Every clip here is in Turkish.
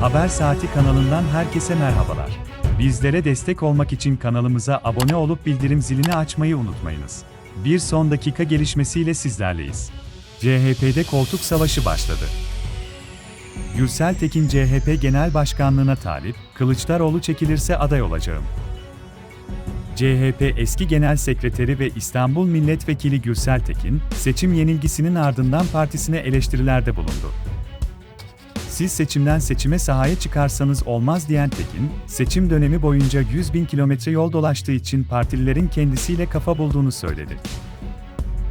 Haber Saati kanalından herkese merhabalar. Bizlere destek olmak için kanalımıza abone olup bildirim zilini açmayı unutmayınız. Bir son dakika gelişmesiyle sizlerleyiz. CHP'de koltuk savaşı başladı. Gürsel Tekin CHP Genel Başkanlığına talip, Kılıçdaroğlu çekilirse aday olacağım. CHP eski Genel Sekreteri ve İstanbul Milletvekili Gürsel Tekin, seçim yenilgisinin ardından partisine eleştirilerde bulundu. Siz seçimden seçime sahaya çıkarsanız olmaz diyen Tekin, seçim dönemi boyunca 100 bin kilometre yol dolaştığı için partililerin kendisiyle kafa bulduğunu söyledi.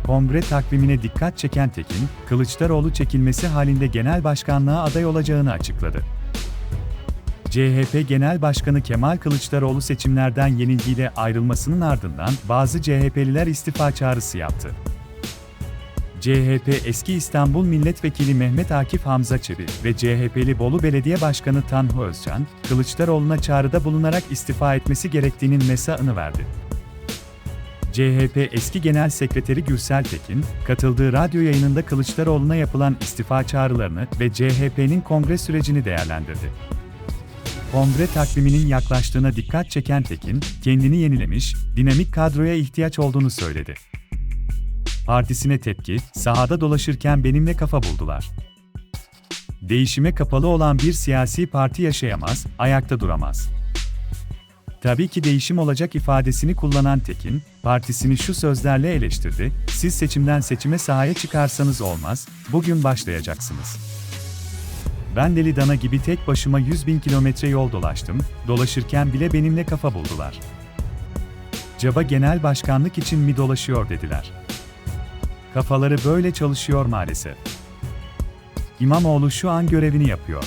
Kongre takvimine dikkat çeken Tekin, Kılıçdaroğlu çekilmesi halinde genel başkanlığa aday olacağını açıkladı. CHP Genel Başkanı Kemal Kılıçdaroğlu seçimlerden yenilgiyle ayrılmasının ardından bazı CHP'liler istifa çağrısı yaptı. CHP eski İstanbul Milletvekili Mehmet Akif Hamza Çebi ve CHP'li Bolu Belediye Başkanı Tanhu Özcan, Kılıçdaroğlu'na çağrıda bulunarak istifa etmesi gerektiğinin mesajını verdi. CHP eski Genel Sekreteri Gürsel Tekin, katıldığı radyo yayınında Kılıçdaroğlu'na yapılan istifa çağrılarını ve CHP'nin kongre sürecini değerlendirdi. Kongre takviminin yaklaştığına dikkat çeken Tekin, kendini yenilemiş, dinamik kadroya ihtiyaç olduğunu söyledi. Partisine tepki, sahada dolaşırken benimle kafa buldular. Değişime kapalı olan bir siyasi parti yaşayamaz, ayakta duramaz. Tabii ki değişim olacak ifadesini kullanan Tekin, partisini şu sözlerle eleştirdi, siz seçimden seçime sahaya çıkarsanız olmaz, bugün başlayacaksınız. Ben deli dana gibi tek başıma 100 bin kilometre yol dolaştım, dolaşırken bile benimle kafa buldular. Caba genel başkanlık için mi dolaşıyor dediler. Kafaları böyle çalışıyor maalesef. İmamoğlu şu an görevini yapıyor.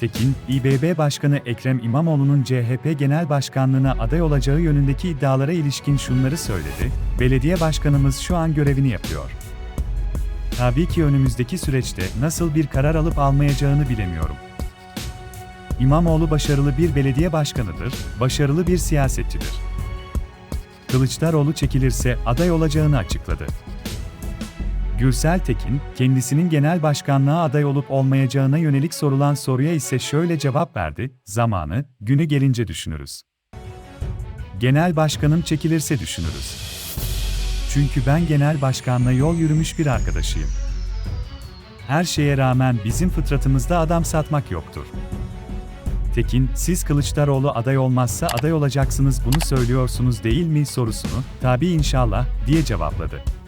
Tekin, İBB Başkanı Ekrem İmamoğlu'nun CHP Genel Başkanlığına aday olacağı yönündeki iddialara ilişkin şunları söyledi, belediye başkanımız şu an görevini yapıyor. Tabii ki önümüzdeki süreçte nasıl bir karar alıp almayacağını bilemiyorum. İmamoğlu başarılı bir belediye başkanıdır, başarılı bir siyasetçidir. Kılıçdaroğlu çekilirse aday olacağını açıkladı. Gürsel Tekin, kendisinin genel başkanlığa aday olup olmayacağına yönelik sorulan soruya ise şöyle cevap verdi, zamanı, günü gelince düşünürüz. Genel başkanım çekilirse düşünürüz. Çünkü ben genel başkanla yol yürümüş bir arkadaşıyım. Her şeye rağmen bizim fıtratımızda adam satmak yoktur. Tekin, siz Kılıçdaroğlu aday olmazsa aday olacaksınız bunu söylüyorsunuz değil mi sorusunu, tabii inşallah, diye cevapladı.